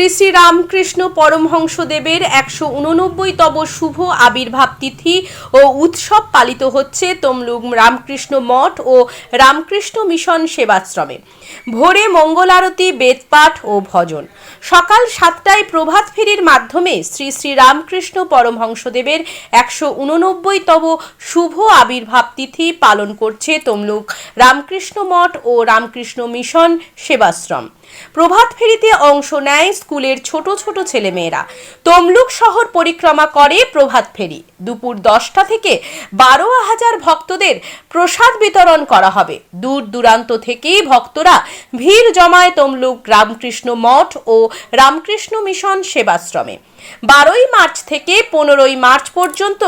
শ্রী শ্রী রামকৃষ্ণ পরমহংসদেবের একশো উননব্বইতম শুভ আবির্ভাব তিথি ও উৎসব পালিত হচ্ছে তমলুক রামকৃষ্ণ মঠ ও রামকৃষ্ণ মিশন সেবাশ্রমে। ভোরে মঙ্গল আরতি বেদপাঠ ও ভজন। সকাল সাতটায় প্রভাত ফেরির মাধ্যমে শ্রী শ্রী রামকৃষ্ণ পরমহংসদেবের একশো উননব্বইতম শুভ আবির্ভাব তিথি পালন করছে তমলুক রামকৃষ্ণ মঠ ও রামকৃষ্ণ মিশন সেবাশ্রম। প্রভাত ফেরিতে অংশ নেয় স্কুলের ছোট ছোট ছেলেমেয়েরা। তমলুক শহর পরিক্রমা করে প্রভাত ফেরি। দুপুর দশটা থেকে বারো হাজার ভক্তদের প্রসাদ বিতরণ করা হবে। দূর দূরান্ত থেকেই ভক্তরা ভিড় জমায় তমলুক রামকৃষ্ণ মঠ ও রামকৃষ্ণ মিশন সেবাশ্রমে। বারোই মার্চ থেকে পনেরোই মার্চ পর্যন্ত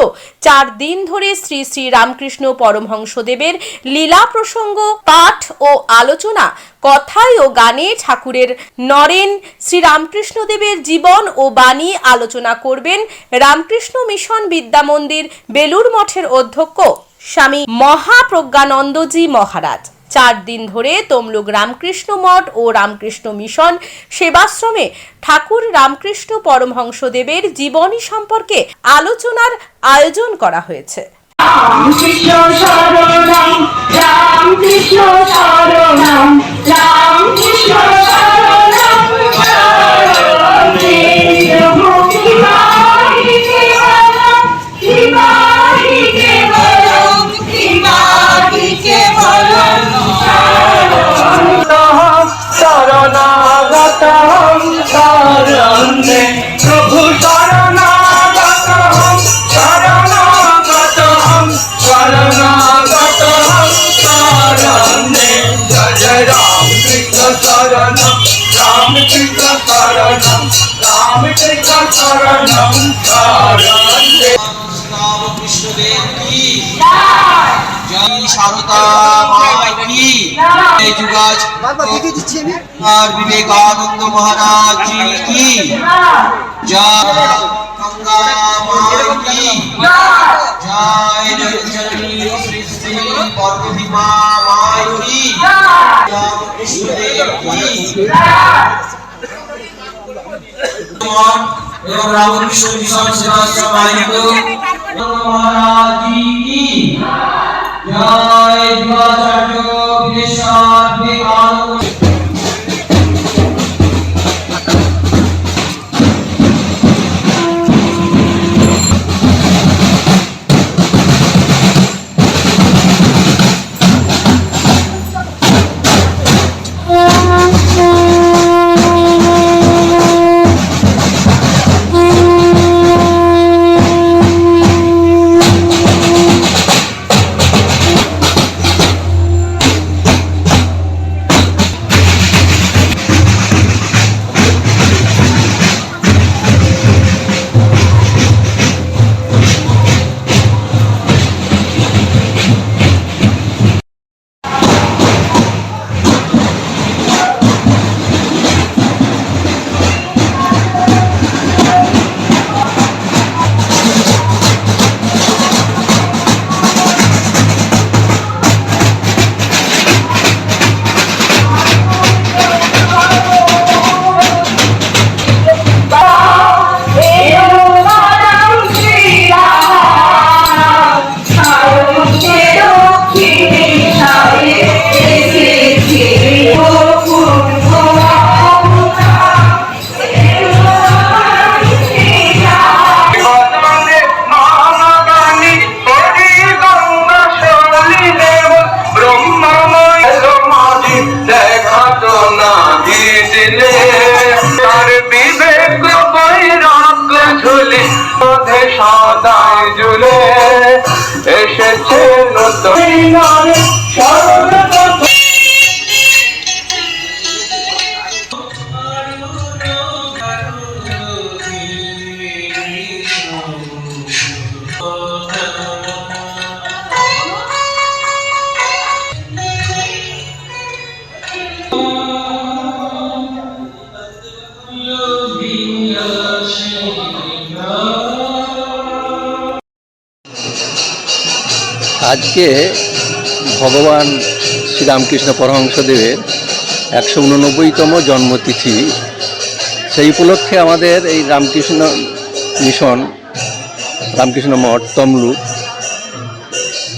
চার দিন ধরে শ্রী শ্রী রামকৃষ্ণ পরমহংসদেবের লীলা প্রসঙ্গ, পাঠ ও আলোচনা কথায় ও গানে ঠাকুরের নরেন শ্রী রামকৃষ্ণদেবের জীবন ও বাণী আলোচনা করবেন রামকৃষ্ণ মিশন বিদ্যা মন্দির বেলুর মঠের অধ্যক্ষ স্বামী মহাপ্রজ্ঞানন্দজি মহারাজ। চার দিন ধরে তমলুক রামকৃষ্ণ মঠ ও রামকৃষ্ণ মিশন সেবাশ্রমে ঠাকুর রামকৃষ্ণ পরমহংসদেবের জীবনী সম্পর্কে আলোচনার আয়োজন করা হয়েছে। রামকৃষ্ণ শরণম রামকৃষ্ণ শরণম রামকৃষ্ণ শরণম যুগাজ। আর বিবেকানন্দ মহারাজ কি? জয় গঙ্গা কি? জয় জননী শ্রী শ্রী পরমহিমা কি? রামকৃষ্ণদেব কি? এবং রামকৃষ্ণ মিশন সেবাশ্রম আয়োজিত মহারাজ কি? জয় এসেছে আজকে ভগবান শ্রীরামকৃষ্ণ পরমহংসদেবের একশো উননব্বইতম জন্মতিথি। সেই উপলক্ষে আমাদের এই রামকৃষ্ণ মিশন, রামকৃষ্ণ মঠ তমলুক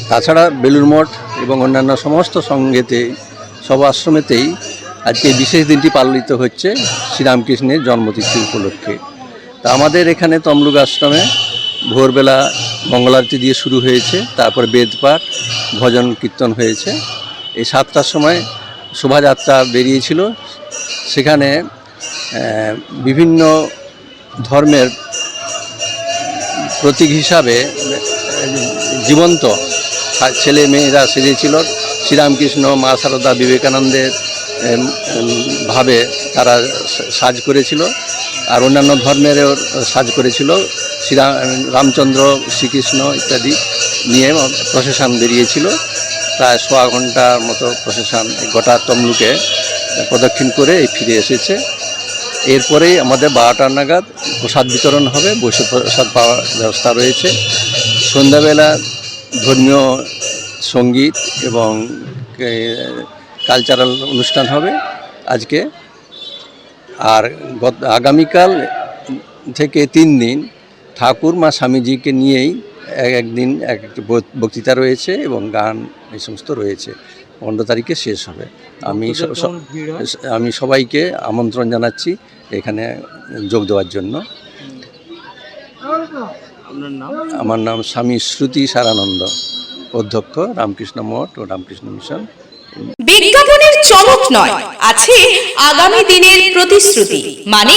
তাছাড়া বেলুর মঠ এবং অন্যান্য সমস্ত সঙ্গেতে, সব আশ্রমেতেই আজকে বিশেষ দিনটি পালিত হচ্ছে শ্রীরামকৃষ্ণের জন্মতিথি উপলক্ষে। তা আমাদের এখানে তমলুক আশ্রমে ভোরবেলা মঙ্গলারতি দিয়ে শুরু হয়েছে, তারপর বেদপাঠ, ভজন, কীর্তন হয়েছে। এই সাতটার সময় শোভাযাত্রা বেরিয়েছিল। সেখানে বিভিন্ন ধর্মের প্রতীক হিসাবে জীবন্ত ছেলে মেয়েরা সেজেছিল। শ্রীরামকৃষ্ণ, মা সারদা বিবেকানন্দের ভাবে তারা সাজ করেছিল। আর অন্যান্য ধর্মেরও সাজ করেছিল। শ্রীরাম রামচন্দ্র, শ্রীকৃষ্ণ ইত্যাদি নিয়ে প্রসেশন বেরিয়েছিল। প্রায় সোয়া ঘণ্টার মতো প্রসেশন গোটা তমলুকে প্রদক্ষিণ করে এই ফিরে এসেছে। এরপরেই আমাদের বারোটা নাগাদ প্রসাদ বিতরণ হবে বৈশ্ব প্রসাদ পাওয়ার ব্যবস্থা রয়েছে। সন্ধ্যাবেলা ধর্মীয় সংগীত এবং কালচারাল অনুষ্ঠান হবে আজকে। আর আগামীকাল থেকে তিন দিন ঠাকুর মা স্বামীজিকে নিয়েই এক একদিন এক একটি বক্তৃতা রয়েছে এবং গান এই সমস্ত রয়েছে। পনেরো তারিখে শেষ হবে। আমি আমি সবাইকে আমন্ত্রণ জানাচ্ছি এখানে যোগ দেওয়ার জন্য। আমার নাম স্বামী শ্রুতি সারানন্দ অধ্যক্ষ রামকৃষ্ণ মঠ ও রামকৃষ্ণ মিশন। বিজ্ঞাপনের চমক নয় আছে আগামী দিনের প্রতিশ্রুতি মানে